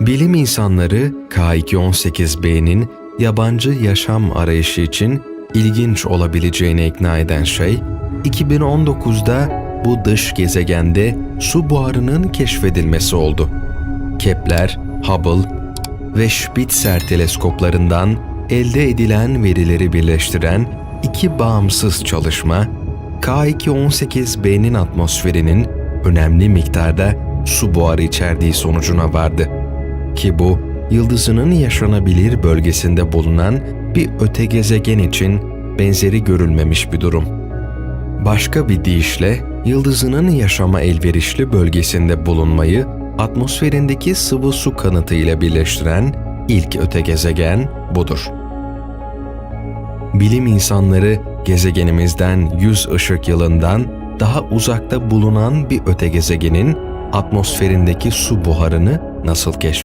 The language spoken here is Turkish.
Bilim insanları K218b'nin yabancı yaşam arayışı için ilginç olabileceğini ikna eden şey, 2019'da bu dış gezegende su buharının keşfedilmesi oldu. Kepler, Hubble ve Spitzer teleskoplarından elde edilen verileri birleştiren iki bağımsız çalışma, K218b'nin atmosferinin önemli miktarda su buharı içerdiği sonucuna vardı. Ki bu, yıldızının yaşanabilir bölgesinde bulunan bir öte gezegen için benzeri görülmemiş bir durum. Başka bir deyişle, yıldızının yaşama elverişli bölgesinde bulunmayı atmosferindeki sıvı su kanıtı ile birleştiren ilk öte gezegen budur. Bilim insanları gezegenimizden 100 ışık yılından daha uzakta bulunan bir öte gezegenin atmosferindeki su buharını nasıl keşfetti?